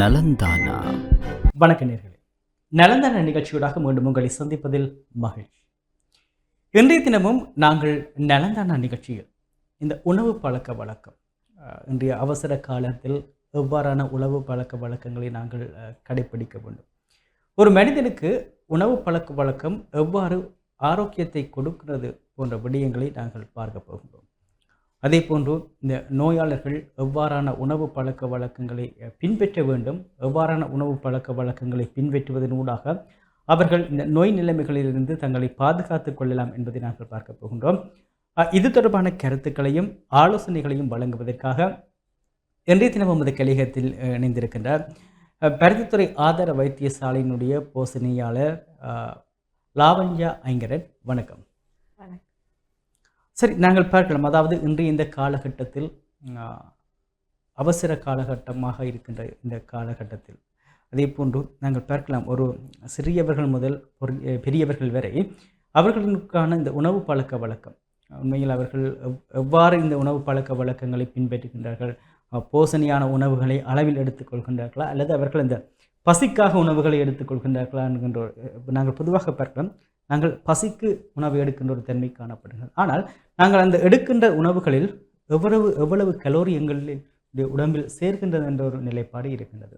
நலந்தானா? வணக்க நேர்களே. நலந்தான நிகழ்ச்சியூடாக மீண்டும் உங்களை சந்திப்பதில் மகிழ்ச்சி. இன்றைய தினமும் நாங்கள் நலந்தானா நிகழ்ச்சியில் இந்த உணவு பழக்க வழக்கம் இன்றைய அவசர காலத்தில் எவ்வாறான உணவு பழக்க வழக்கங்களை நாங்கள் கடைபிடிக்க கடைப்பிடிக்க வேண்டும்? ஒரு மனிதனுக்கு உணவு பழக்க வழக்கம் எவ்வாறு ஆரோக்கியத்தை கொடுக்கிறது போன்ற விடயங்களை நாங்கள் பார்க்க போகின்றோம். அதே போன்று இந்த நோயாளர்கள் எவ்வாறான உணவு பழக்க வழக்கங்களை பின்பற்ற வேண்டும் எவ்வாறான உணவு பழக்க வழக்கங்களை பின்பற்றுவதனூடாக அவர்கள் இந்த நோய் நிலைமைகளிலிருந்து தங்களை பாதுகாத்துக் கொள்ளலாம் என்பதை நாங்கள் பார்க்க போகின்றோம். இது தொடர்பான கருத்துக்களையும் ஆலோசனைகளையும் வழங்குவதற்காக இன்றைய தினம் நமது கலிகத்தில் இணைந்திருக்கின்ற பருத்தித்துறை ஆதார வைத்தியசாலையினுடைய போசனையாளர் லாவண்யா ஐங்கரன். வணக்கம். சரி நாங்கள் பார்க்கலாம். அதாவது இன்றைய இந்த காலகட்டத்தில் அவசர காலகட்டமாக இருக்கின்ற இந்த காலகட்டத்தில். அதே போன்று நாங்கள் பார்க்கலாம். ஒரு சிறியவர்கள் முதல் பொரி- பெரியவர்கள் வரை அவர்களுக்கான இந்த உணவு பழக்க வழக்கம். உண்மையில் அவர்கள் எவ்வாறு இந்த உணவு பழக்க வழக்கங்களை பின்பற்றுகின்றார்கள்? போசனையான போசணியான உணவுகளை அளவில் எடுத்துக்கொள்கின்றார்களா அல்லது அவர்கள் இந்த பசிக்காக உணவுகளை எடுத்துக்கொள்கின்றார்களா என்கின்ற நாங்கள் பொதுவாக பார்க்கலாம். நாங்கள் பசிக்கு உணவு எடுக்கின்ற ஒரு தன்மை காணப்படுகிறது. ஆனால் நாங்கள் அந்த எடுக்கின்ற உணவுகளில் எவ்வளவு எவ்வளவு கலோரி எங்களில் உடம்பில் சேர்க்கின்றது என்ற ஒரு நிலைப்பாடு இருக்கின்றது.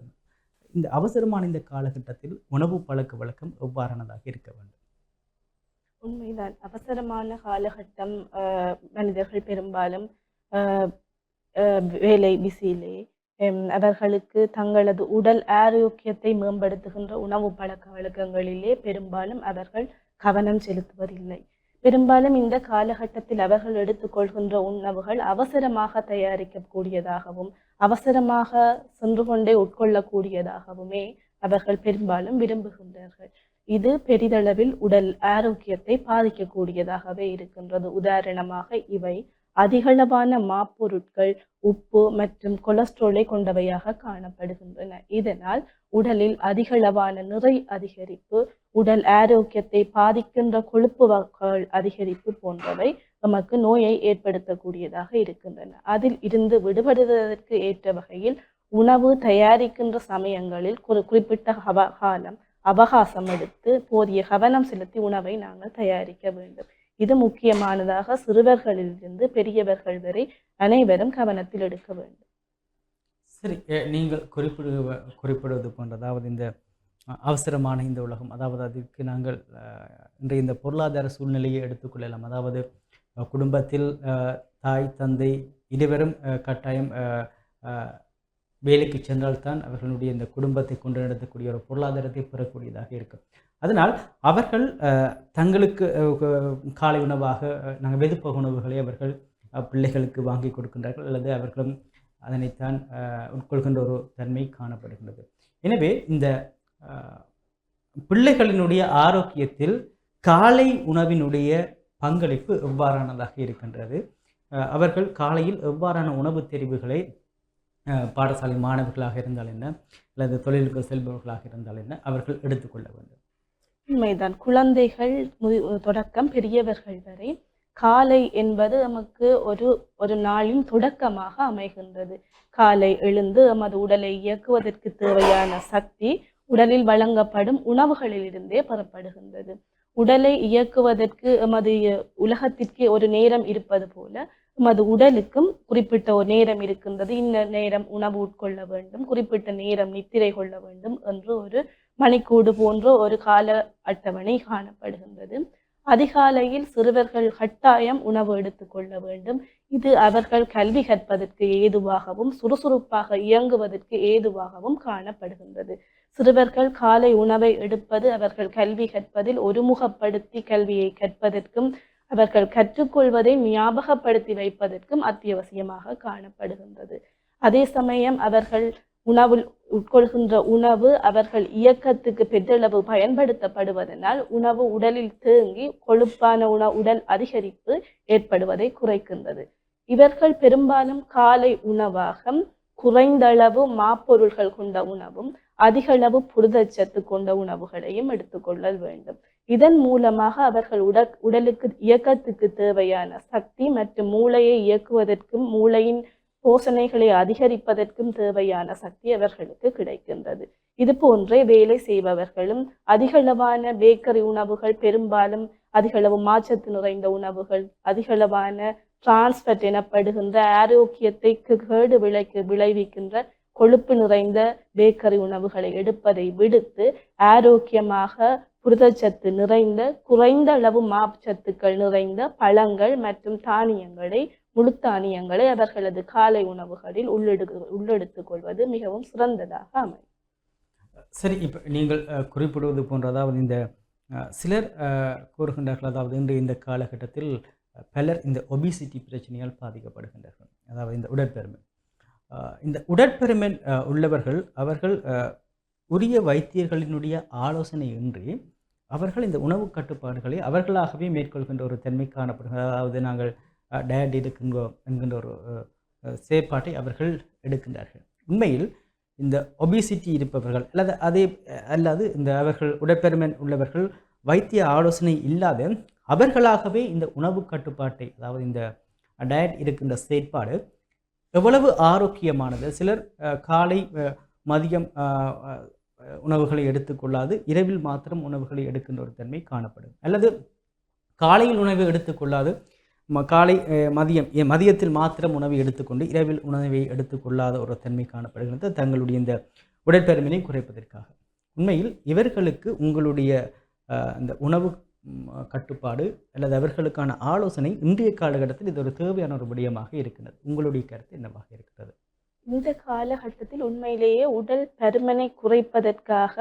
இந்த அவசரமான இந்த காலகட்டத்தில் உணவு பழக்க வழக்கம் எவ்வாறானதாக இருக்க வேண்டும்? உண்மைதான். அவசரமான காலகட்டம் ஆஹ், மனிதர்கள் பெரும்பாலும் ஆஹ், வேலை பிஸியிலே அவர்களுக்கு தங்களது உடல் ஆரோக்கியத்தை மேம்படுத்துகின்ற உணவு பழக்க வழக்கங்களிலே பெரும்பாலும் அவர்கள் கவனம் செலுத்துவதில்லை. பெரும்பாலும் இந்த காலகட்டத்தில் அவர்கள் எடுத்துக்கொள்கின்ற உணவுகள் அவசரமாக தயாரிக்கக்கூடியதாகவும் அவசரமாக சென்று கொண்டே உட்கொள்ளக்கூடியதாகவுமே அவர்கள் பெரும்பாலும் விரும்புகின்றார்கள். இது பெரிதளவில் உடல் ஆரோக்கியத்தை பாதிக்கக்கூடியதாகவே இருக்கின்றது. உதாரணமாக இவை அதிகளவான மாப்பொருட்கள் உப்பு மற்றும் கொலஸ்ட்ரோலை கொண்டவையாக காணப்படுகின்றன. இதனால் உடலில் அதிகளவான நிறை அதிகரிப்பு உடல் ஆரோக்கியத்தை பாதிக்கின்ற கொழுப்பு வகைகள் அதிகரிப்பு போன்றவை நமக்கு நோயை ஏற்படுத்தக்கூடியதாக இருக்கின்றன. அதில் இருந்து விடுபடுவதற்கு ஏற்ற வகையில் உணவு தயாரிக்கின்ற சமயங்களில் ஒரு குறிப்பிட்ட அவ- காலம் அவகாசம் எடுத்து போதிய கவனம் செலுத்தி உணவை நாங்கள் தயாரிக்க வேண்டும். இது முக்கியமானதாக சிறுவர்களிலிருந்து பெரியவர்கள் வரை அனைவரும் கவனத்தில் எடுக்க வேண்டும். சரி நீங்கள் குறிப்பிடுவ குறிப்பிடுவது போன்ற அதாவது இந்த அவசரமான இந்த உலகம் அதாவது அதுக்கு நாங்கள் இன்றைய இந்த பொருளாதார சூழ்நிலையை எடுத்துக்கொள்ளலாம் அதாவது குடும்பத்தில் தாய் தந்தை இருவரும் கட்டாயம் வேலைக்கு சென்றால்தான் அவர்களுடைய இந்த குடும்பத்தை கொண்டு நடத்தக்கூடிய ஒரு பொருளாதாரத்தை பெறக்கூடியதாக இருக்கும். அதனால் அவர்கள் தங்களுக்கு காலை உணவாக நாங்கள் வெதுப்பக உணவுகளை அவர்கள் பிள்ளைகளுக்கு வாங்கி கொடுக்கின்றார்கள் அல்லது அவர்களும் அதனைத்தான் உட்கொள்கின்ற ஒரு தன்மை காணப்படுகின்றது. எனவே இந்த பிள்ளைகளினுடைய ஆரோக்கியத்தில் காலை உணவினுடைய பங்களிப்பு எவ்வாறானதாக இருக்கின்றது? அவர்கள் காலையில் எவ்வாறான உணவு தெரிவுகளை பாடசாலை மாணவர்களாக இருந்தால் என்ன? அல்லது தொழிலுக்கு செல்பவர்களாக இருந்தால் என்ன? அவர்கள் எடுத்துக்கொள்ள வேண்டும். உண்மைதான். குழந்தைகள் மு- தொடக்கம் பெரியவர்கள் வரை காலை என்பது நமக்கு ஒரு ஒரு நாளின் தொடக்கமாக அமைகின்றது. காலை எழுந்து நமது உடலை இயக்குவதற்கு தேவையான சக்தி உடலில் வழங்கப்படும் உணவுகளிலிருந்தே பெறப்படுகின்றது. உடலை இயக்குவதற்கு எமது உலகத்திற்கு ஒரு நேரம் இருப்பது போல எமது உடலுக்கும் குறிப்பிட்ட ஒரு நேரம் இருக்கின்றது. இந்த நேரம் உணவு உட்கொள்ள வேண்டும் குறிப்பிட்ட நேரம் நித்திரை கொள்ள வேண்டும் என்று ஒரு மணிக்கூடு போன்ற ஒரு கால அட்டவணை காணப்படுகின்றது. அதிகாலையில் சிறுவர்கள் கட்டாயம் உணவு எடுத்துக்கொள்ள வேண்டும். இது அவர்கள் கல்வி கற்பதற்கு ஏதுவாகவும் சுறுசுறுப்பாக இயங்குவதற்கு ஏதுவாகவும் காணப்படுகின்றது. சிறுவர்கள் காலை உணவை எடுப்பது அவர்கள் கல்வி கற்பதில் ஒருமுகப்படுத்தி கல்வியை கற்பதற்கும் அவர்கள் கற்றுக்கொள்வதை ஞாபகப்படுத்தி வைப்பதற்கும் அத்தியாவசியமாக காணப்படுகின்றது. அதே சமயம் அவர்கள் உணவில் உட்கொள்கின்ற உணவு அவர்கள் இயக்கத்துக்கு பெற்றளவு பயன்படுத்தப்படுவதனால் உணவு உடலில் தேங்கி கொழுப்பான உண உடல் அதிகரிப்பு ஏற்படுவதை குறைக்கின்றது. இவர்கள் பெரும்பாலும் காலை உணவாக குறைந்தளவு மாப்பொருள்கள் கொண்ட உணவும் அதிகளவு புரதச்சத்து கொண்ட உணவுகளையும் எடுத்துக்கொள்ள வேண்டும். இதன் மூலமாக அவர்கள் உடல் உடலுக்கு இயக்கத்துக்கு தேவையான சக்தி மற்றும் மூளையை இயக்குவதற்கும் மூளையின் போசனைகளை அதிகரிப்பதற்கும் தேவையான சக்தி அவர்களுக்கு கிடைக்கின்றது. இது போன்றே வேலை செய்பவர்களும் அதிகளவான பேக்கரி உணவுகள் பெரும்பாலும் அதிகளவு மாச்சத்து நிறைந்த உணவுகள் அதிகளவான டிரான்ஸ்பட் எனப்படுகின்ற ஆரோக்கியத்தை கேடு விளைக்கு விளைவிக்கின்ற கொழுப்பு நிறைந்த பேக்கரி உணவுகளை எடுப்பதை விடுத்து ஆரோக்கியமாக புரதச்சத்து நிறைந்த குறைந்த அளவு மாச்சத்துக்கள் நிறைந்த பழங்கள் மற்றும் தானியங்களை முழுத்தானியங்களை அவர்களது காலை உணவுகளில் உள்ளெடு உள்ளெடுத்துக் கொள்வது மிகவும் சிறந்ததாக அமையும். சரி இப்போ நீங்கள் குறிப்பிடுவது போன்ற அதாவது இந்த சிலர் கூறுகின்றார்கள் அதாவது இன்று இந்த காலகட்டத்தில் பலர் இந்த ஒபிசிட்டி பிரச்சனையால் பாதிக்கப்படுகின்றார்கள். அதாவது இந்த உடற்பெருமை இந்த உடற்பெருமை உள்ளவர்கள் அவர்கள் உரிய வைத்தியர்களினுடைய ஆலோசனை இன்றி அவர்கள் இந்த உணவு கட்டுப்பாடுகளை அவர்களாகவே மேற்கொள்கின்ற ஒரு தன்மை காணப்படுகிறது அதாவது நாங்கள் டயட் எடுக்கின்றோம் என்கின்ற ஒரு செயற்பாட்டை அவர்கள் எடுக்கின்றார்கள். உண்மையில் இந்த ஒபிசிட்டி இருப்பவர்கள் அல்லது அதே அல்லது இந்த அவர்கள் உடற்பெருமை உள்ளவர்கள் வைத்திய ஆலோசனை இல்லாத அவர்களாகவே இந்த உணவு கட்டுப்பாட்டை அதாவது இந்த டயட் இருக்கின்ற செயற்பாடு எவ்வளவு ஆரோக்கியமானது? சிலர் காலை மதியம் உணவுகளை எடுத்துக்கொள்ளாது இரவில் மாத்திரம் உணவுகளை எடுக்கின்ற ஒரு தன்மை காணப்படும். அல்லது காலையில் உணவு எடுத்துக்கொள்ளாது காலை மதியம் மதியத்தில் மாத்திரம் உணவை எடுத்துக்கொண்டு இரவில் உணவை எடுத்துக்கொள்ளாத ஒரு தன்மை காணப்படுகிறது. தங்களுடைய இந்த உடற்பெருமினை குறைப்பதற்காக. உண்மையில் இவர்களுக்கு உங்களுடைய இந்த உணவு கட்டுப்பாடு அல்லது அவர்களுக்கான ஆலோசனை இன்றைய காலகட்டத்தில் இது ஒரு தேவையான ஒரு விடயமாக இருக்கிறது உங்களுடைய கருத்து என்னவாக இருக்கிறது? இந்த காலகட்டத்தில் உண்மையிலேயே உடல் பருமனை குறைப்பதற்காக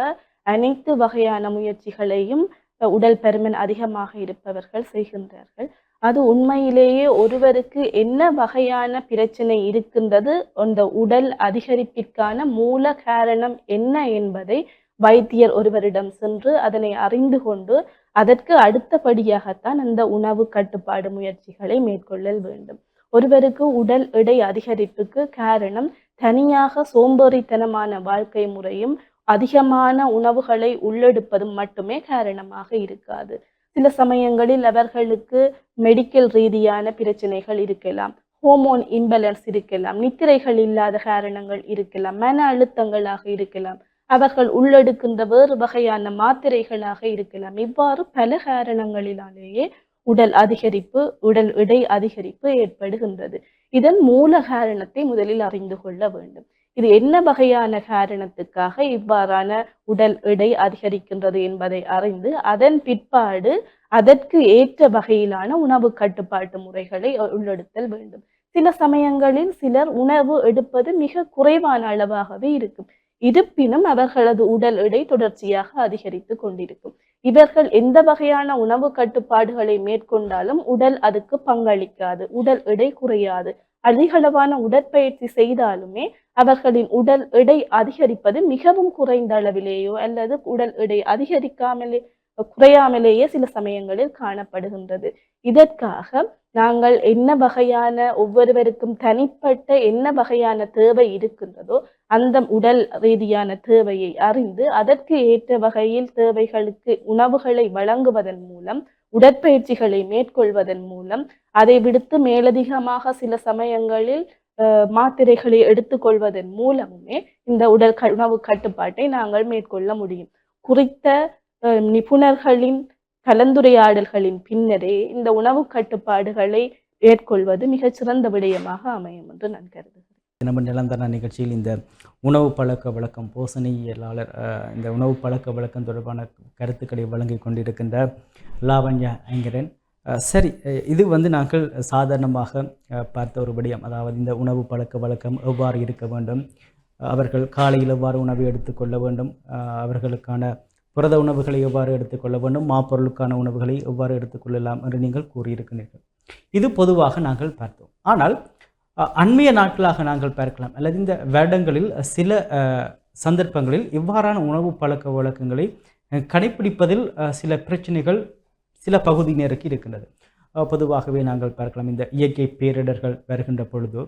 அனைத்து வகையான முயற்சிகளையும் உடல் பருமன் அதிகமாக இருப்பவர்கள் செய்கின்றார்கள். அது உண்மையிலேயே ஒருவருக்கு என்ன வகையான பிரச்சனை இருக்கின்றது அந்த உடல் அதிகரிப்பிற்கான மூல காரணம் என்ன என்பதை வைத்தியர் ஒருவரிடம் சென்று அதனை அறிந்து கொண்டு அதற்கு அடுத்தபடியாகத்தான் அந்த உணவு கட்டுப்பாடு முயற்சிகளை மேற்கொள்ளல் வேண்டும். ஒருவருக்கு உடல் எடை அதிகரிப்புக்கு காரணம் தனியாக சோம்பேறித்தனமான வாழ்க்கை முறையும் அதிகமான உணவுகளை உள்ளெடுப்பதும் மட்டுமே காரணமாக இருக்காது. சில சமயங்களில் அவர்களுக்கு மெடிக்கல் ரீதியான பிரச்சனைகள் இருக்கலாம். ஹோமோன் இம்பேலன்ஸ் இருக்கலாம். நித்திரைகள் இல்லாத காரணங்கள் இருக்கலாம். மன அழுத்தங்களாக இருக்கலாம். அவர்கள் உள்ளெடுக்கின்ற வேறு வகையான மாத்திரைகளாக இருக்கலாம். இவ்வாறு பல காரணங்களினாலேயே உடல் அதிகரிப்பு உடல் எடை அதிகரிப்பு ஏற்படுகின்றது. இதன் மூல காரணத்தை முதலில் அறிந்து கொள்ள வேண்டும். இது என்ன வகையான காரணத்துக்காக இவ்வாறான உடல் எடை அதிகரிக்கின்றது என்பதை அறிந்து அதன் பிற்பாடு அதற்கு ஏற்ற வகையிலான உணவு கட்டுப்பாட்டு முறைகளை உள்ளெடுத்தல் வேண்டும். சில சமயங்களில் சிலர் உணவு எடுப்பது மிக குறைவான அளவாகவே இருக்கும். இருப்பினும் அவர்களது உடல் எடை தொடர்ச்சியாக அதிகரித்து கொண்டிருக்கும். இவர்கள் எந்த வகையான உணவு கட்டுப்பாடுகளை மேற்கொண்டாலும் உடல் அதுக்கு பங்களிக்காது. உடல் எடை குறையாது. அதிகளவான உடற்பயிற்சி செய்தாலுமே அவர்களின் உடல் எடை அதிகரிப்பது மிகவும் குறைந்த அளவிலேயோ அல்லது உடல் எடை அதிகரிக்காமலே குறையாமலேயே சில சமயங்களில் காணப்படுகின்றது. இதற்காக நாங்கள் என்ன வகையான ஒவ்வொருவருக்கும் தனிப்பட்ட என்ன வகையான தேவை இருக்கின்றதோ அந்த உடல் ரீதியான தேவையை அறிந்து அதற்கு ஏற்ற வகையில் தேவைகளுக்கு உணவுகளை வழங்குவதன் மூலம் உடற்பயிற்சிகளை மேற்கொள்வதன் மூலம் அதை விடுத்து மேலதிகமாக சில சமயங்களில் மாத்திரைகளை எடுத்துக்கொள்வதன் மூலமுமே இந்த உடல் க- உணவு கட்டுப்பாட்டை நாங்கள் மேற்கொள்ள முடியும். குறித்த நிபுணர்களின் கலந்துரையாடல்களின் பின்னரே இந்த உணவு கட்டுப்பாடுகளை மேற்கொள்வது மிகச்சிறந்த விடயமாக அமையும் என்று நான் கருதுகிறேன். நம்ம நிலந்தர நிகழ்ச்சியில் இந்த உணவு பழக்க வழக்கம் போசனையியலாளர் இந்த உணவு பழக்க வழக்கம் தொடர்பான கருத்துக்களை வழங்கி கொண்டிருக்கின்ற லாவண்யா ஐங்கரன் சரி இது வந்து நாங்கள் சாதாரணமாக பார்த்த ஒரு விடயம். அதாவது இந்த உணவு பழக்க வழக்கம் எவ்வாறு இருக்க வேண்டும்? அவர்கள் காலையில் எவ்வாறு உணவை எடுத்துக்கொள்ள வேண்டும்? அவர்களுக்கான புரத உணவுகளை எவ்வாறு எடுத்துக்கொள்ள வேண்டும்? மாப்பொருளுக்கான உணவுகளை எவ்வாறு எடுத்துக்கொள்ளலாம் என்று நீங்கள் கூறியிருக்கிறீர்கள். இது பொதுவாக நாங்கள் பார்த்தோம். ஆனால் அண்மைய நாட்களாக நாங்கள் பார்க்கலாம். அல்லது இந்த வருடங்களில் சில சந்தர்ப்பங்களில் இவ்வாறான உணவு பழக்க வழக்கங்களை கடைப்பிடிப்பதில் சில பிரச்சனைகள் சில பகுதியினருக்கு இருக்கின்றது. பொதுவாகவே நாங்கள் பார்க்கலாம் இந்த இயற்கை பேரிடர்கள் வருகின்ற பொழுது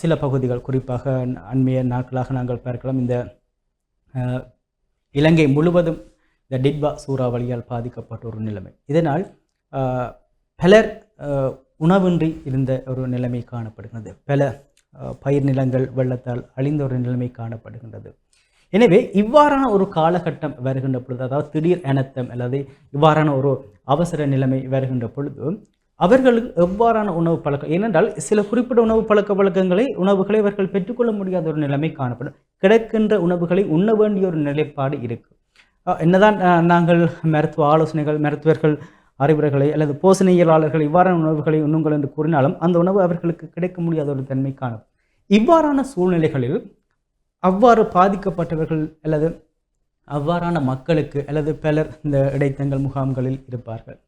சில பகுதிகள் குறிப்பாக அண்மைய நாட்களாக நாங்கள் பார்க்கலாம் இந்த இலங்கை முழுவதும் இந்த டிட்பா சூறாவளியால் பாதிக்கப்பட்ட ஒரு நிலைமை. இதனால் பலர் உணவின்றி இருந்த ஒரு நிலைமை காணப்படுகிறது பல பயிர் நிலங்கள் வெள்ளத்தால் அழிந்த ஒரு நிலைமை காணப்படுகின்றது. எனவே இவ்வாறான ஒரு காலகட்டம் வருகின்ற பொழுது அதாவது திடீர் அனர்த்தம் அல்லது இவ்வாறான ஒரு அவசர நிலைமை வருகின்ற பொழுது அவர்களுக்கு எவ்வாறான உணவு பழக்கம் ஏனென்றால் சில குறிப்பிட்ட உணவு பழக்க வழக்கங்களை உணவுகளை அவர்கள் பெற்றுக்கொள்ள முடியாத ஒரு நிலைமை காணப்படும். கிடைக்கின்ற உணவுகளை உண்ண வேண்டிய ஒரு நிலைப்பாடு இருக்குது என்னதான் நாங்கள் மருத்துவ ஆலோசனைகள் மருத்துவர்கள் அறிவுரைகளை அல்லது போசனையியலாளர்கள் இவ்வாறான உணவுகளை உண்ணுங்கள் என்று கூறினாலும் அந்த உணவு அவர்களுக்கு கிடைக்க முடியாத ஒரு தன்மை காணும் இவ்வாறான சூழ்நிலைகளில் அவ்வாறு பாதிக்கப்பட்டவர்கள் அல்லது அவ்வாறான மக்களுக்கு அல்லது பலர் இந்த இடைத்தங்கள் முகாம்களில் இருப்பார்கள்.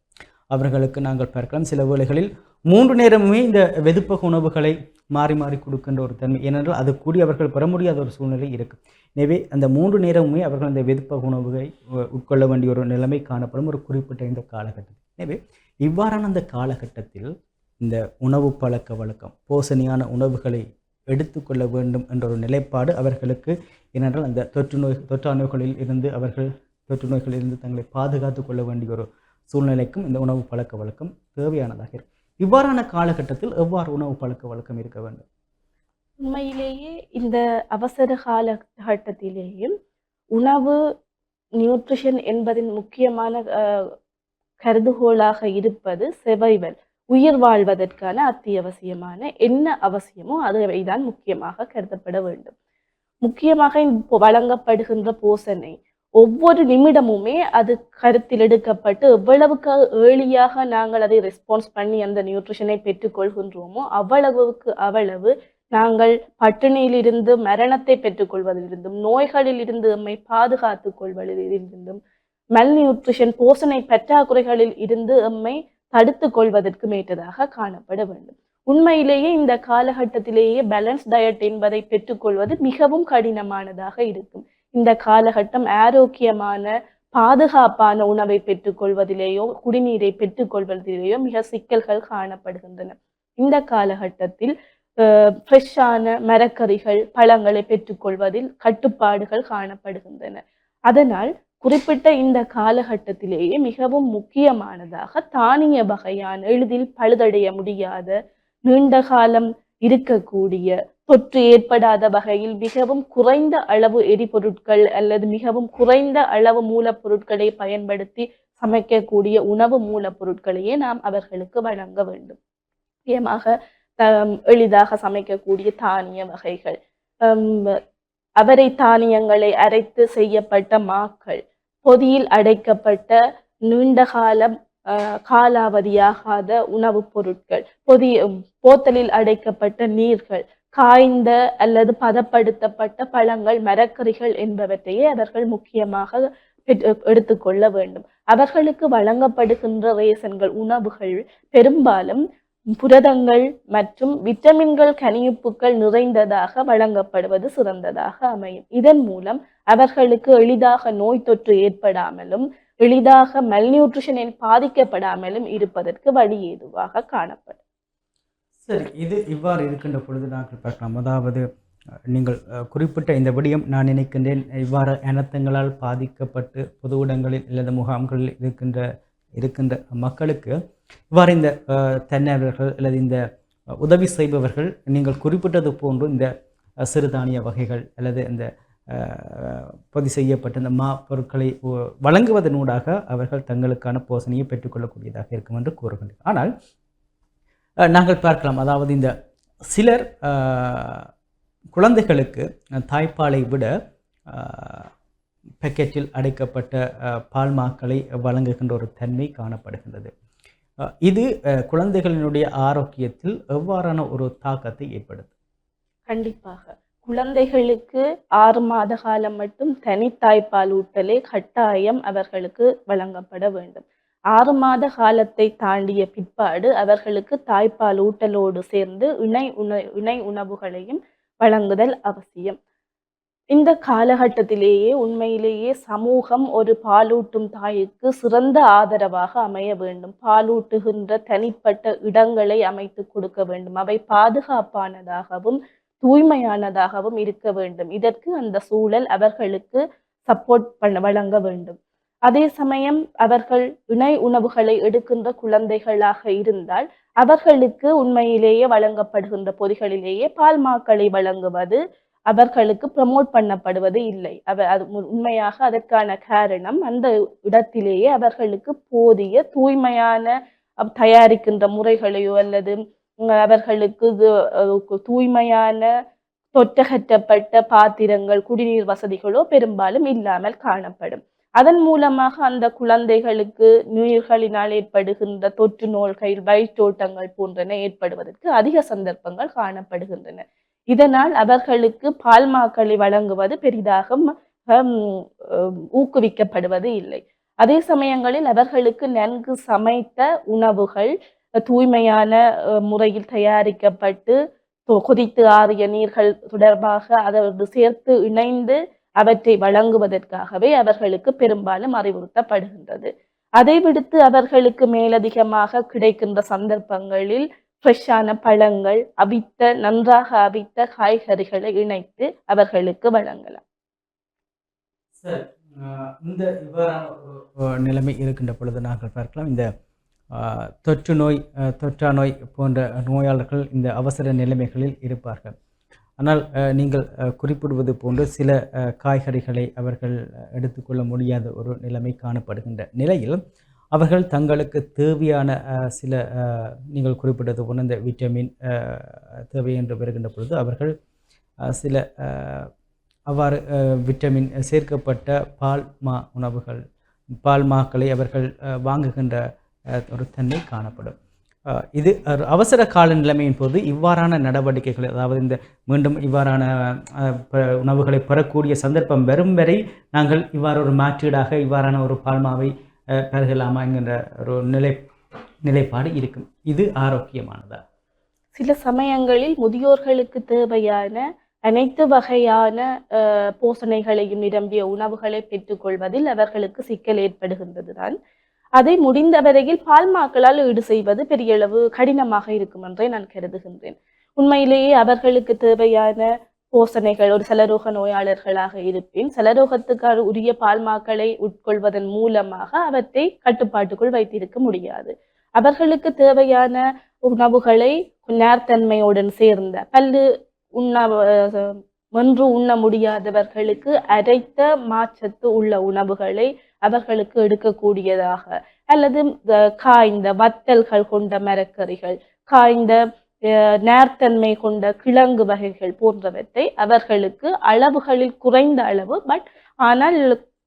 அவர்களுக்கு நாங்கள் பார்க்கலாம். சில வேளைகளில் மூன்று நேரமுமே இந்த வெதுப்பக உணவுகளை மாறி மாறி கொடுக்கின்ற ஒரு தன்மை. ஏனென்றால் அது கூடி அவர்கள் பெற முடியாத ஒரு சூழ்நிலை இருக்கு. எனவே அந்த மூன்று நேரமுமே அவர்கள் இந்த வெதுப்பக உணவுகளை உட்கொள்ள வேண்டிய ஒரு நிலைமை காணப்படும் ஒரு குறிப்பிட்ட இந்த காலகட்டத்தில். எனவே இவ்வாறான அந்த காலகட்டத்தில் இந்த உணவு பழக்க வழக்கம் போசணியான உணவுகளை எடுத்துக்கொள்ள வேண்டும் என்ற ஒரு நிலைப்பாடு அவர்களுக்கு. ஏனென்றால் அந்த தொற்று நோய் தொற்றா நோய்களில் இருந்து அவர்கள் தொற்று நோய்களில் இருந்து தங்களை பாதுகாத்து கொள்ள வேண்டிய ஒரு சூழ்நிலைக்கும் இந்த உணவு பழக்க வழக்கம் தேவையானதாக இருக்கும் இவ்வாறான காலகட்டத்தில் எவ்வாறு உணவு பழக்க வழக்கம் இருக்க வேண்டும்? உண்மையிலேயே இந்த அவசர காலகட்டத்திலேயும் உணவு நியூட்ரிஷன் என்பதின் முக்கியமான கருதுகோளாக இருப்பது செவைவல். உயிர் வாழ்வதற்கான அத்தியாவசியமான என்ன அவசியமோ அதுவைதான் முக்கியமாக கருதப்பட வேண்டும். முக்கியமாக வழங்கப்படுகின்ற போசனை ஒவ்வொரு நிமிடமுமே அது கருத்தில் எடுக்கப்பட்டு எவ்வளவுக்கு ஏர்லியாக நாங்கள் அதை ரெஸ்பான்ஸ் பண்ணி அந்த நியூட்ரிஷனை பெற்றுக்கொள்கின்றோமோ அவ்வளவுக்கு அவ்வளவு நாங்கள் பட்டினியிலிருந்து மரணத்தை பெற்றுக்கொள்வதிலிருந்தும் நோய்களில் இருந்து நம்மை பாதுகாத்துக் கொள்வதிலிருந்தும் மல் நியூட்ரிஷன் போசனை பற்றாக்குறைகளில் இருந்து எம்மை தடுத்து கொள்வதற்கு மேட்டதாக காணப்பட வேண்டும். உண்மையிலேயே இந்த காலகட்டத்திலேயே பேலன்ஸ் டயட் என்பதை பெற்றுக்கொள்வது மிகவும் கடினமானதாக இருக்கும். இந்த காலகட்டம் ஆரோக்கியமான பாதுகாப்பான உணவை பெற்றுக்கொள்வதிலேயோ குடிநீரை பெற்றுக்கொள்வதிலேயோ மிக சிக்கல்கள் காணப்படுகின்றன. இந்த காலகட்டத்தில் ஃப்ரெஷ்ஷான மரக்கறிகள் பழங்களை பெற்றுக்கொள்வதில் கட்டுப்பாடுகள் காணப்படுகின்றன. அதனால் குறிப்பிட்ட இந்த காலகட்டத்திலேயே மிகவும் முக்கியமானதாக தானிய வகையான எளிதில் பழுதடைய முடியாத நீண்ட காலம் இருக்கக்கூடிய தொற்று ஏற்படாத வகையில் மிகவும் குறைந்த அளவு எரிபொருட்கள் அல்லது மிகவும் குறைந்த அளவு மூலப்பொருட்களை பயன்படுத்தி சமைக்கக்கூடிய உணவு மூலப்பொருட்களையே நாம் அவர்களுக்கு வழங்க வேண்டும். முக்கியமாக எளிதாக சமைக்கக்கூடிய தானிய வகைகள் அவரை தானியங்களை அரைத்து செய்யப்பட்ட மாக்கள். பொதியில் அடைக்கப்பட்ட நீண்ட காலம் காலாவதியாகாத உணவுப் பொருட்கள். பொதி போத்தலில் அடைக்கப்பட்ட நீர்கள் காய்ந்த அல்லது பதப்படுத்தப்பட்ட பழங்கள் மரக்கறிகள் என்பவற்றையே அவர்கள் முக்கியமாக பெற்று- எடுத்துக்கொள்ள வேண்டும். அவர்களுக்கு வழங்கப்படுகின்ற ரேசன்கள் உணவுகள் பெரும்பாலும் புரதங்கள் மற்றும் விட்டமின்கள் கனியுப்புக்கள் நிறைந்ததாக வழங்கப்படுவது சிறந்ததாக அமையும். இதன் மூலம் அவர்களுக்கு எளிதாக நோய் தொற்று ஏற்படாமலும் எளிதாக மல்நியூட்ரிஷனில் பாதிக்கப்படாமலும் இருப்பதற்கு வழி ஏதுவாக காணப்படும். சரி இது இவ்வாறு இருக்கின்ற பொழுது நாங்கள் பார்க்கலாம். அதாவது நீங்கள் குறிப்பிட்ட இந்த விடயம் நான் நினைக்கின்றேன் இவ்வாறு அனர்த்தங்களால் பாதிக்கப்பட்டு பொது இடங்களில் அல்லது முகாம்களில் இருக்கின்ற இருக்கின்ற மக்களுக்கு இவ்வாறு இந்த தன்னார்வர்கள் அல்லது இந்த உதவி செய்பவர்கள் நீங்கள் குறிப்பிட்டது போன்று இந்த சிறுதானிய வகைகள் அல்லது இந்த பொதி செய்யப்பட்ட இந்த மா பொருட்களை வழங்குவதனூடாக அவர்கள் தங்களுக்கான போசனையை பெற்றுக்கொள்ளக்கூடியதாக இருக்கும் என்று கூறுகின்றனர். ஆனால் நாங்கள் பார்க்கலாம். அதாவது இந்த சிலர் குழந்தைகளுக்கு தாய்ப்பாலை விட அஹ், பேக்கெட்டில் அடைக்கப்பட்ட பால் பால்மாக்களை வழங்குகின்ற ஒரு தன்மை காணப்படுகின்றது. இது குழந்தைகளினுடைய ஆரோக்கியத்தில் எவ்வாறான ஒரு தாக்கத்தை ஏற்படுத்தும்? கண்டிப்பாக. குழந்தைகளுக்கு ஆறு மாத காலம் மட்டும் தனித்தாய்ப்பால் ஊட்டலே கட்டாயம் அவர்களுக்கு வழங்கப்பட வேண்டும். ஆறு மாத காலத்தை தாண்டிய பிற்பாடு அவர்களுக்கு தாய்ப்பால் ஊட்டலோடு சேர்ந்து இணை உண இணை உணவுகளையும் வழங்குதல் அவசியம். இந்த காலகட்டத்திலேயே உண்மையிலேயே சமூகம் ஒரு பாலூட்டும் தாய்க்கு சிறந்த ஆதரவாக அமைய வேண்டும். பாலூட்டுகின்ற தனிப்பட்ட இடங்களை அமைத்து கொடுக்க வேண்டும். அவை பாதுகாப்பானதாகவும் தூய்மையானதாகவும் இருக்க வேண்டும். இதற்கு அந்த சூழல் அவர்களுக்கு சப்போர்ட் பண்ண வழங்க வேண்டும். அதே சமயம் அவர்கள் இணை உணவுகளை எடுக்கின்ற குழந்தைகளாக இருந்தால் அவர்களுக்கு உண்மையிலேயே வழங்கப்படுகின்ற பொதிகளிலேயே பால் மாக்களை வழங்குவது அவர்களுக்கு ப்ரமோட் பண்ணப்படுவது இல்லை. அவ அது உண்மையாக அதற்கான காரணம் அந்த இடத்திலேயே அவர்களுக்கு போதிய தூய்மையான அஹ், தயாரிக்கின்ற முறைகளையோ அல்லது அவர்களுக்கு தூய்மையான தொட்டகற்றப்பட்ட பாத்திரங்கள் குடிநீர் வசதிகளோ பெரும்பாலும் இல்லாமல் காணப்படும். அதன் மூலமாக அந்த குழந்தைகளுக்கு நீர்களினால் ஏற்படுகின்ற தொற்று நோய்கள் வயிற்றோட்டங்கள் போன்றன ஏற்படுவதற்கு அதிக சந்தர்ப்பங்கள் காணப்படுகின்றன. இதனால் அவர்களுக்கு பால்மாக்களை வழங்குவது பெரிதாக ஊக்குவிக்கப்படுவது இல்லை. அதே சமயங்களில் அவர்களுக்கு நன்கு சமைத்த உணவுகள் தூய்மையான முறையில் தயாரிக்கப்பட்டு கொ- கொதித்து ஆறிய நீர்கள் தொடர்பாக அதோடு சேர்த்து இணைந்து அவற்றை வழங்குவதற்காகவே அவர்களுக்கு பெரும்பாலும் அறிவுறுத்தப்படுகின்றது. அதை விடுத்து அவர்களுக்கு மேலதிகமாக கிடைக்கின்ற சந்தர்ப்பங்களில் ஃப்ரெஷ்ஷான பழங்கள் அவித்த நன்றாக அவித்த காய்கறிகளை இணைத்து அவர்களுக்கு வழங்கலாம். இந்த இவ்வாறான நிலைமை இருக்கின்ற பொழுது நாங்கள் பார்க்கலாம். இந்த தொற்று நோய் தொற்றா நோய் போன்ற நோயாளர்கள் இந்த அவசர நிலைமைகளில் இருப்பார்கள். ஆனால் நீங்கள் குறிப்பிடுவது போன்று சில காய்கறிகளை அவர்கள் எடுத்துக்கொள்ள முடியாத ஒரு நிலைமை காணப்படுகின்ற நிலையில் அவர்கள் தங்களுக்கு தேவையான சில நீங்கள் குறிப்பிட்டது போன்ற இந்த விட்டமின் தேவை என்று வருகின்ற பொழுது அவர்கள் சில அவ்வாறு விட்டமின் சேர்க்கப்பட்ட பால் மா உணவுகள் பால் மாக்களை அவர்கள் வாங்குகின்ற ஒரு தன்மை காணப்படும். இது அவசர கால நிலைமையின் போது இவ்வாறான நடவடிக்கைகள் அதாவது இந்த மீண்டும் இவ்வாறான ப- உணவுகளை பெறக்கூடிய சந்தர்ப்பம் வரும் வரை நாங்கள் இவ்வாறு ஒரு மாற்றீடாக இவ்வாறான ஒரு பால்மாவை பருகலாமா என்கின்ற ஒரு நிலை நிலைப்பாடு இருக்கும். இது ஆரோக்கியமானதா? சில சமயங்களில் முதியோர்களுக்கு தேவையான அனைத்து வகையான அஹ், நிரம்பிய உணவுகளை பெற்றுக்கொள்வதில் அவர்களுக்கு சிக்கல் ஏற்படுகின்றது தான் அதை முடிந்த வரையில் பால்மாக்களால் ஈடு செய்வது பெரிய அளவு கடினமாக இருக்கும் என்றே நான் கருதுகின்றேன். உண்மையிலேயே அவர்களுக்கு தேவையான போசனைகள் ஒரு சலரோக நோயாளர்களாக இருப்பின் சலரோகத்துக்கான உரிய பால்மாக்களை உட்கொள்வதன் மூலமாக அவற்றை கட்டுப்பாட்டுக்குள் வைத்திருக்க முடியாது. அவர்களுக்கு தேவையான உணவுகளை நேர்த்தன்மையுடன் சேர்ந்த பல்லு உண்ண ஒன்று உண்ண முடியாதவர்களுக்கு அரைத்த மாச்சத்து உள்ள உணவுகளை அவர்களுக்கு எடுக்கக்கூடியதாக அல்லது காய்ந்த வத்தல்கள் கொண்ட மரக்கறிகள் காய்ந்த நேர்த்தன்மை கொண்ட கிழங்கு வகைகள் போன்றவற்றை அவர்களுக்கு அளவுகளில் குறைந்த அளவு பட் ஆனால்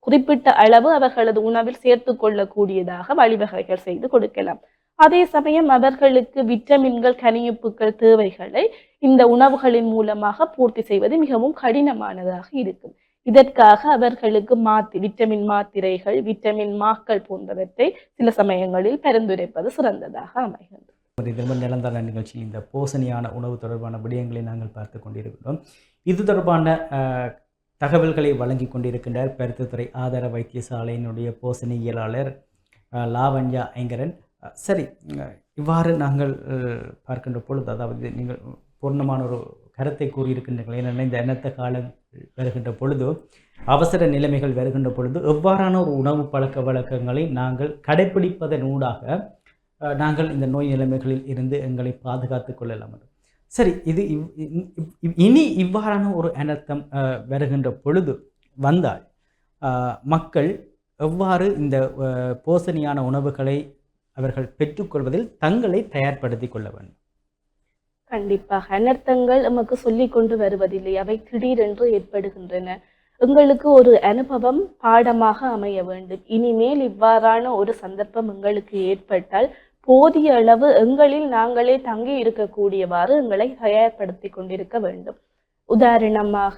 குறிப்பிட்ட அளவு அவர்களது உணவில் சேர்த்து கொள்ளக்கூடியதாக வழிவகைகள் செய்து கொடுக்கலாம். அதே சமயம் அவர்களுக்கு விட்டமின்கள் கனியுப்புக்கள் தேவைகளை இந்த உணவுகளின் மூலமாக பூர்த்தி செய்வது மிகவும் கடினமானதாக இருக்கும். இதற்காக அவர்களுக்கு மாத்தி விட்டமின் மாத்திரைகள் விட்டமின் மாக்கள் போன்றவற்றை சில சமயங்களில் பரிந்துரைப்பது சிறந்ததாக அமைகின்றது ஒரு திரும்ப நிலந்தான நிகழ்ச்சியில் இந்த போசணியான உணவு தொடர்பான விடயங்களை நாங்கள் பார்த்து கொண்டிருக்கிறோம். இது தொடர்பான தகவல்களை வழங்கி கொண்டிருக்கின்றார் பருத்தத்துறை ஆதார வைத்தியசாலையினுடைய போசணியியலாளர் லாவண்யா ஐங்கரன். சரி இவ்வாறு நாங்கள் பார்க்கின்ற பொழுது அதாவது நீங்கள் பூர்ணமான ஒரு கருத்தை கூறியிருக்கின்றீர்கள் ஏனென்றால் இந்த எண்ணத்த காலம் வருகின்ற பொழுது அவசர நிலைமைகள் வருகின்ற பொழுது எவ்வாறான ஒரு உணவு பழக்க வழக்கங்களை நாங்கள் கடைபிடிப்பதன் ஊடாக நாங்கள் இந்த நோய் நிலைமைகளில் இருந்து எங்களை பாதுகாத்து கொள்ளலாம் சரி இது இவ் இனி இவ்வாறான ஒரு அனர்த்தம் அஹ், வருகின்ற பொழுது வந்தால் மக்கள் எவ்வாறு இந்த போசணியான உணவுகளை அவர்கள் பெற்றுக்கொள்வதில் தங்களை தயார்படுத்திக் கொள்ள வேண்டும்? கண்டிப்பாக. அனர்த்தங்கள் நமக்கு சொல்லி கொண்டு வருவதில்லை. அவை திடீரென்று ஏற்படுகின்றன. எங்களுக்கு ஒரு அனுபவம் பாடமாக அமைய வேண்டும். இனிமேல் இவ்வாறான ஒரு சந்தர்ப்பம் எங்களுக்கு ஏற்பட்டால் போதிய அளவு எங்களில் நாங்களே தங்கி இருக்கக்கூடியவாறு எங்களை தயார்படுத்தி கொண்டிருக்க வேண்டும். உதாரணமாக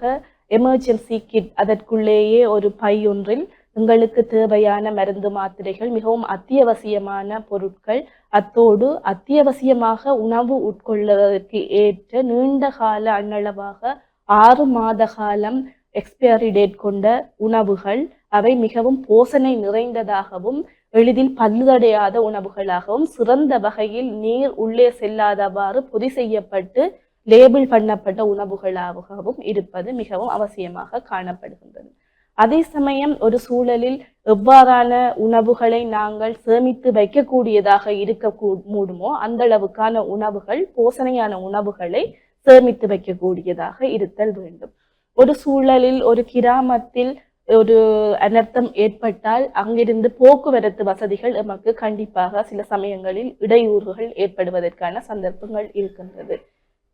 எமர்ஜென்சி கிட் அதற்குள்ளேயே ஒரு பை ஒன்றில் எங்களுக்கு தேவையான மருந்து மாத்திரைகள் மிகவும் அத்தியாவசியமான பொருட்கள் அத்தோடு அத்தியாவசியமாக உணவு உட்கொள்வதற்கு ஏற்ற நீண்ட கால அன்னளவாக ஆறு மாத காலம் எக்ஸ்பயரி டேட் கொண்ட உணவுகள் அவை மிகவும் போசனை நிறைந்ததாகவும் எளிதில் பல்லுதடையாத உணவுகளாகவும் சிறந்த வகையில் நீர் உள்ளே செல்லாதவாறு பொதி செய்யப்பட்டு லேபிள் பண்ணப்பட்ட உணவுகளாகவும் இருப்பது மிகவும் அவசியமாக காணப்படுகின்றது. அதே சமயம் ஒரு சூழலில் எவ்வாறான உணவுகளை நாங்கள் சேமித்து வைக்கக்கூடியதாக இருக்க கூ- மூடுமோ அந்த அளவுக்கான உணவுகள் போசனையான உணவுகளை சேமித்து வைக்கக்கூடியதாக இருத்தல் வேண்டும். ஒரு சூழலில் ஒரு கிராமத்தில் ஒரு அனர்த்தம் ஏற்பட்டால் அங்கிருந்து போக்குவரத்து வசதிகள் நமக்கு கண்டிப்பாக சில சமயங்களில் இடையூறுகள் ஏற்படுவதற்கான சந்தர்ப்பங்கள் இருக்கின்றது.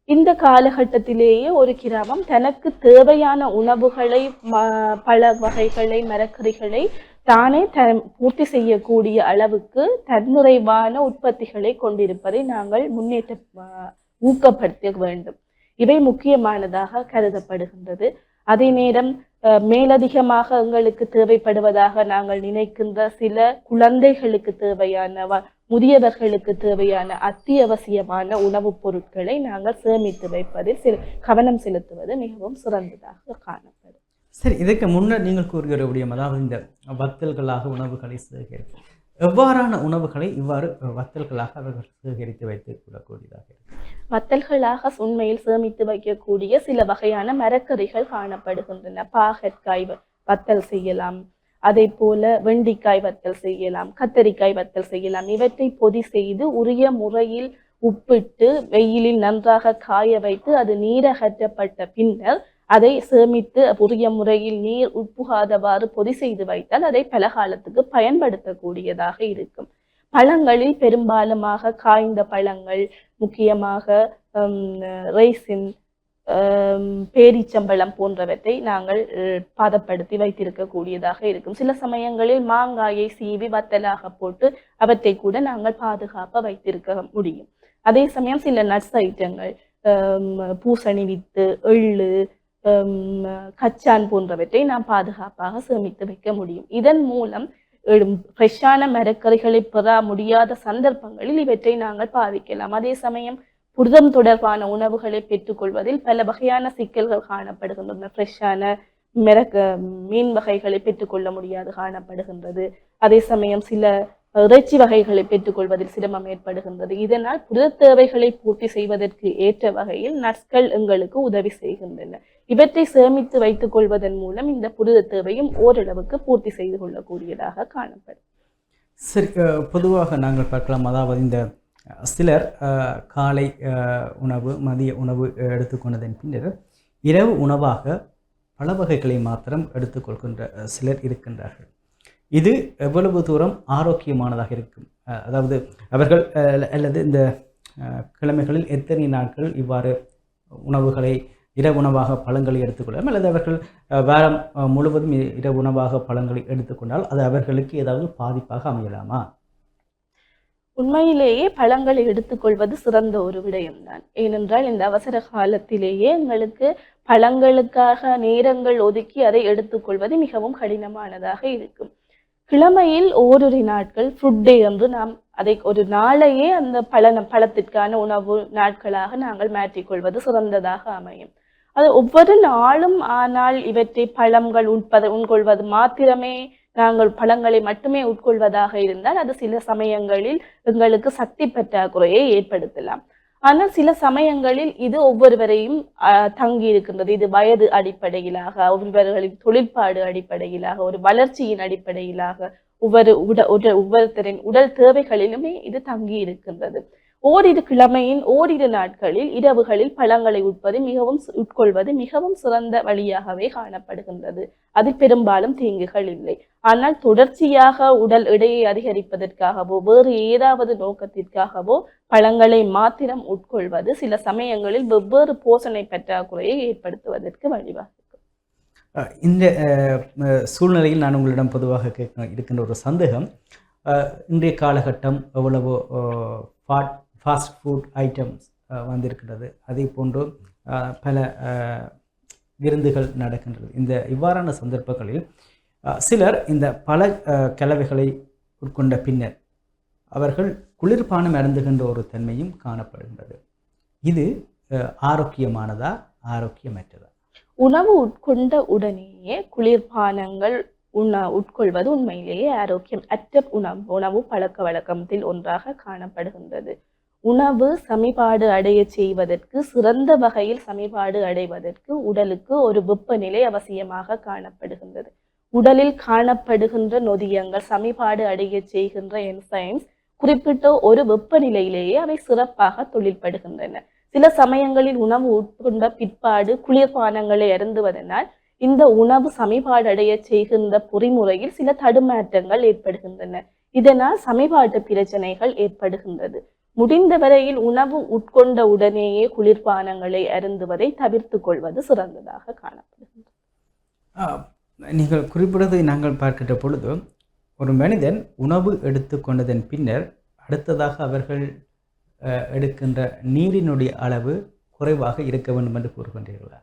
இந்த காலகட்டத்திலேயே ஒரு கிராமம் தனக்கு தேவையான உணவுகளை ம- வகைகளை மரக்கறிகளை தானே த பூர்த்தி செய்யக்கூடிய அளவுக்கு தன்னுறைவான உற்பத்திகளை கொண்டிருப்பதை நாங்கள் முன்னேற்ற ஊக்கப்படுத்த வேண்டும். இவை முக்கியமானதாக கருதப்படுகின்றது. அதே நேரம் மேலதிகமாக எங்களுக்கு தேவைப்படுவதாக நாங்கள் நினைக்கின்ற சில குழந்தைகளுக்கு தேவையான வ- முதியவர்களுக்கு தேவையான அத்தியாவசியமான உணவுப் பொருட்களை நாங்கள் சேமித்து வைப்பதில் சில கவனம் செலுத்துவது மிகவும் சிறந்ததாக காணப்படும். சரி இதற்கு முன்னர் நீங்கள் கூறுகிற விடயம் அதாவது இந்த வத்தல்களாக உணவுகளை சேகரித்து எவ்வாறான உணவுகளை இவ்வாறு வத்தல்களாக அவர்கள் சேகரித்து வைத்து வத்தல்களாக உண்மையில் சேமித்து வைக்கக்கூடிய சில வகையான மரக்கறிகள் காணப்படுகின்றன. பாகற்காய் வ- வத்தல் செய்யலாம். அதே போல வெண்டிக்காய் வத்தல் செய்யலாம். கத்தரிக்காய் வத்தல் செய்யலாம். இவற்றை பொதி செய்து உரிய முறையில் உப்பிட்டு வெயிலில் நன்றாக காய வைத்து அது நீரகற்றப்பட்ட பின்னர் அதை சேமித்து புதிய முறையில் நீர் உட்புகாதவாறு பொதி செய்து வைத்தால் அதை பல காலத்துக்கு பயன்படுத்தக்கூடியதாக இருக்கும். பழங்களில் பெரும்பாலுமாக காய்ந்த பழங்கள் முக்கியமாக ரைசின் பேரிச்சம்பழம் போன்றவற்றை நாங்கள் பதப்படுத்தி வைத்திருக்கக்கூடியதாக இருக்கும். சில சமயங்களில் மாங்காயை சீவி வத்தலாக போட்டு அவற்றை கூட நாங்கள் பாதுகாப்பாக வைத்திருக்க முடியும். அதே சமயம் சில நட்ஸ் ஐட்டங்கள் ஹம், பூசணி வித்து எள்ளு கச்சான் போன்றவற்றை நாம் பாதுகாப்பாக சேமித்து வைக்க முடியும். இதன் மூலம் ஃப்ரெஷ்ஷான மரக்கறிகளை பெற முடியாத சந்தர்ப்பங்களில் இவற்றை நாங்கள் பாவிக்கலாம். அதே சமயம் புரதம் தொடர்பான உணவுகளை பெற்றுக்கொள்வதில் பல வகையான சிக்கல்கள் காணப்படுகின்றன. ஃப்ரெஷ்ஷான மிரக்க மீன் வகைகளை பெற்றுக்கொள்ள முடியாது காணப்படுகின்றது. அதே சமயம் சில இறைச்சி வகைகளை பெற்றுக்கொள்வதில் சிரமம் ஏற்படுகின்றது. இதனால் புரத தேவைகளை பூர்த்தி செய்வதற்கு ஏற்ற வகையில் நட்ஸ்கள் எங்களுக்கு உதவி செய்கின்றன. இவற்றை சேமித்து வைத்துக் கொள்வதன் மூலம் இந்த புரத தேவையும் ஓரளவுக்கு பூர்த்தி செய்து கொள்ளக்கூடியதாக காணப்படும். சரி பொதுவாக நாங்கள் பார்க்கலாம். அதாவது இந்த சிலர் காலை உணவு மதிய உணவு எடுத்துக்கொண்டதன் பின்னர் இரவு உணவாக பல வகைகளை மாத்திரம் எடுத்துக்கொள்கின்ற சிலர் இருக்கின்றார்கள். இது எவ்வளவு தூரம் ஆரோக்கியமானதாக இருக்கும்? அதாவது அவர்கள் அல்லது இந்த கிழமைகளில் எத்தனை நாட்கள் இவ்வாறு உணவுகளை இரவு உணவாக பழங்களை எடுத்துக்கொள்ளலாம் அல்லது அவர்கள் வாரம் முழுவதும் இரவுணவாக இரவு உணவாக பழங்களை எடுத்துக்கொண்டால் அது அவர்களுக்கு ஏதாவது பாதிப்பாக அமையலாமா? உண்மையிலேயே பழங்களை எடுத்துக்கொள்வது சிறந்த ஒரு விடயம்தான் ஏனென்றால் இந்த அவசர காலத்திலேயே எங்களுக்கு பழங்களுக்காக நேரங்கள் ஒதுக்கி அதை எடுத்துக்கொள்வது மிகவும் கடினமானதாக இருக்கும். கிழமையில் ஓரிரு நாட்கள் ஃபுட் டே என்று நாம் அதை ஒரு நாளையே அந்த பழ பழத்திற்கான உணவு நாட்களாக நாங்கள் மாற்றிக்கொள்வது சிறந்ததாக அமையும். அது ஒவ்வொரு நாளும் ஆனால் இவற்றை பழங்கள் உட்பது உட்கொள்வது மாத்திரமே நாங்கள் பழங்களை மட்டுமே உட்கொள்வதாக இருந்தால் அது சில சமயங்களில் எங்களுக்கு சக்தி பற்றாக்குறையை ஏற்படுத்தலாம். ஆனால் சில சமயங்களில் இது ஒவ்வொருவரையும் தங்கி இருக்கின்றது இது வயது அடிப்படையிலாக ஒவ்வொருவர்களின் தொழிற்பாடு அடிப்படையிலாக ஒரு வளர்ச்சியின் அடிப்படையிலாக ஒவ்வொரு உட உட ஒவ்வொருத்தரின் உடல் தேவைகளிலுமே இது தங்கி இருக்கின்றது ஓரிரு கிழமையின் ஓரிரு நாட்களில் இரவுகளில் பழங்களை உட்பது மிகவும் உட்கொள்வது மிகவும் சிறந்த வழியாகவே காணப்படுகின்றது. அதில் பெரும்பாலும் தீங்குகள் இல்லை. ஆனால் தொடர்ச்சியாக உடல் எடையை அதிகரிப்பதற்காகவோ வேறு ஏதாவது நோக்கத்திற்காகவோ பழங்களை மாத்திரம் உட்கொள்வது சில சமயங்களில் வெவ்வேறு போஷணை பற்றாக்குறையை ஏற்படுத்துவதற்கு வழிவகுக்கும். இந்த சூழ்நிலையில் நான் உங்களிடம் பொதுவாக கேட்க இருக்கின்ற ஒரு சந்தேகம். இன்றைய காலகட்டம் எவ்வளவோ ஃபாட் ஃபாஸ்ட் ஃபுட் ஐட்டம்ஸ் வந்திருக்கிறது. அதே போன்று பல விருந்துகள் நடக்கின்றது. இந்த இவ்வாறான சந்தர்ப்பங்களில் சிலர் இந்த பல கலவைகளை உட்கொண்ட பின்னர் அவர்கள் குளிர்பானம் அருந்துகின்ற ஒரு தன்மையும் காணப்படுகின்றது. இது ஆரோக்கியமானதா ஆரோக்கியமற்றதா? உணவு உட்கொண்ட உடனேயே குளிர்பானங்கள் உண்ண உட்கொள்வது உண்மையிலேயே ஆரோக்கியம் அற்ற உணவு உணவு பழக்க வழக்கத்தில் ஒன்றாக காணப்படுகின்றது. உணவு சமிபாடு அடைய செய்வதற்கு சிறந்த வகையில் சமிபாடு அடைவதற்கு உடலுக்கு ஒரு வெப்பநிலை அவசியமாக காணப்படுகின்றது. உடலில் காணப்படுகின்ற நொதியங்கள் சமிபாடு அடைய செய்கின்ற என்சைம்ஸ் குறிப்பிட்ட ஒரு வெப்பநிலையிலேயே அவை சிறப்பாக தொழில்படுகின்றன. சில சமயங்களில் உணவு உட்கொண்ட பிற்பாடு குளிர்பானங்களை அருந்துவதனால் இந்த உணவு சமிபாடு அடைய செய்கின்ற பொறிமுறையில் சில தடுமாற்றங்கள் ஏற்படுகின்றன. இதனால் சமிபாட்டு பிரச்சனைகள் ஏற்படுகின்றது. முடிந்த வரையில் உணவு உட்கொண்ட உடனேயே குளிர்பானங்களை அருந்துவதை தவிர்த்து கொள்வது சிறந்ததாக காணப்படுகின்றது. ஆஹ், நீங்கள் குறிப்பிடுவதை நாங்கள் பார்க்கின்ற பொழுது ஒரு மனிதன் உணவு எடுத்துக்கொண்டதன் பின்னர் அடுத்ததாக அவர்கள் எடுக்கின்ற நீரினுடைய அளவு குறைவாக இருக்க வேண்டும் என்று கூறுகின்றீர்களா?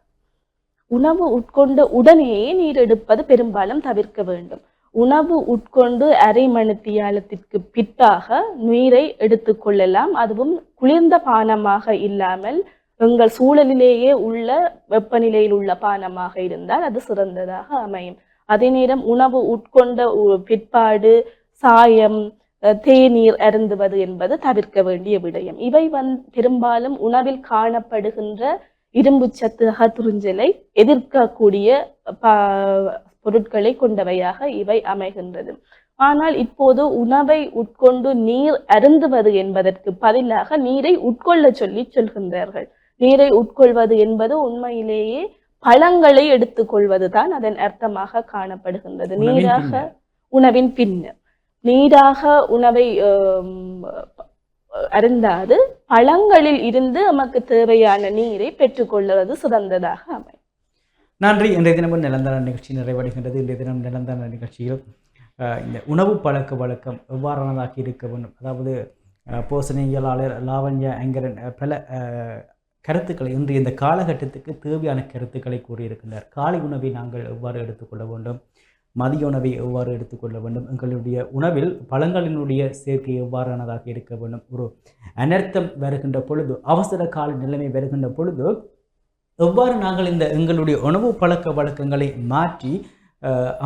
உணவு உட்கொண்ட உடனேயே நீர் எடுப்பது பெரும்பாலும் தவிர்க்க வேண்டும். உணவு உட்கொண்டு அரை மணித்தியாலத்திற்கு பிற்பாக நீரை எடுத்துக்கொள்ளலாம் அதுவும் குளிர்ந்த பானமாக இல்லாமல் எங்கள் சூழலிலேயே உள்ள வெப்பநிலையில் உள்ள பானமாக இருந்தால் அது சிறந்ததாக அமையும். அதே நேரம் உணவு உட்கொண்ட உ- பிற்பாடு சாயம் அஹ், தேநீர் அருந்துவது என்பது தவிர்க்க வேண்டிய விடயம். இவை வந் பெரும்பாலும் உணவில் காணப்படுகின்ற இரும்பு சத்து அகத்துறிஞ்சலை எதிர்க்கக்கூடிய பொருட்களை கொண்டவையாக இவை அமைகின்றது. ஆனால் இப்போது உணவை உட்கொண்டு நீர் அருந்துவது என்பதற்கு பதிலாக நீரை உட்கொள்ள சொல்லி சொல்கின்றார்கள். நீரை உட்கொள்வது என்பது உண்மையிலேயே பழங்களை எடுத்துக்கொள்வது தான் அதன் அர்த்தமாக காணப்படுகின்றது. நீராக. உணவின் பின்னர். நீராக உணவை அருந்தாது. பழங்களில் இருந்து நமக்கு தேவையான நீரை பெற்றுக்கொள்வது சிறந்ததாக அமையும். நன்றி. இன்றைய தினமும் நிலந்தான நிகழ்ச்சி நிறைவடைகின்றது. இன்றைய தினம் நிலந்தான நிகழ்ச்சியில் இந்த உணவு பழக்க வழக்கம் எவ்வாறானதாக இருக்க வேண்டும்? அதாவது அஹ், லாவண்ய லாவண்யா அங்கரன் பல கருத்துக்களை இன்று இந்த காலகட்டத்துக்கு தேவையான கருத்துக்களை கூறியிருக்கின்றார். காலை உணவை நாங்கள் எவ்வாறு எடுத்துக்கொள்ள வேண்டும்? மதிய உணவை எவ்வாறு எடுத்துக்கொள்ள வேண்டும்? எங்களுடைய உணவில் பழங்களினுடைய சேர்க்கை எவ்வாறானதாக இருக்க வேண்டும்? ஒரு அனர்த்தம் வருகின்ற பொழுது அவசர கால நிலைமை வருகின்ற பொழுது எவ்வாறு நாங்கள் இந்த எங்களுடைய உணவு பழக்க வழக்கங்களை மாற்றி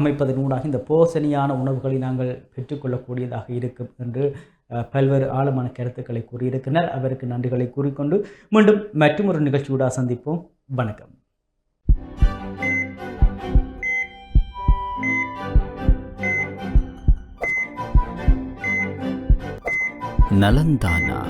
அமைப்பதன் ஊடாக இந்த போசணியான உணவுகளை நாங்கள் பெற்றுக்கொள்ளக்கூடியதாக இருக்கும் என்று பல்வேறு ஆழமான கருத்துக்களை கூறியிருக்கிறார் அவருக்கு நன்றிகளை கூறிக்கொண்டு மீண்டும் மற்றொரு நிகழ்ச்சியூடாக சந்திப்போம். வணக்கம். நலந்தானா.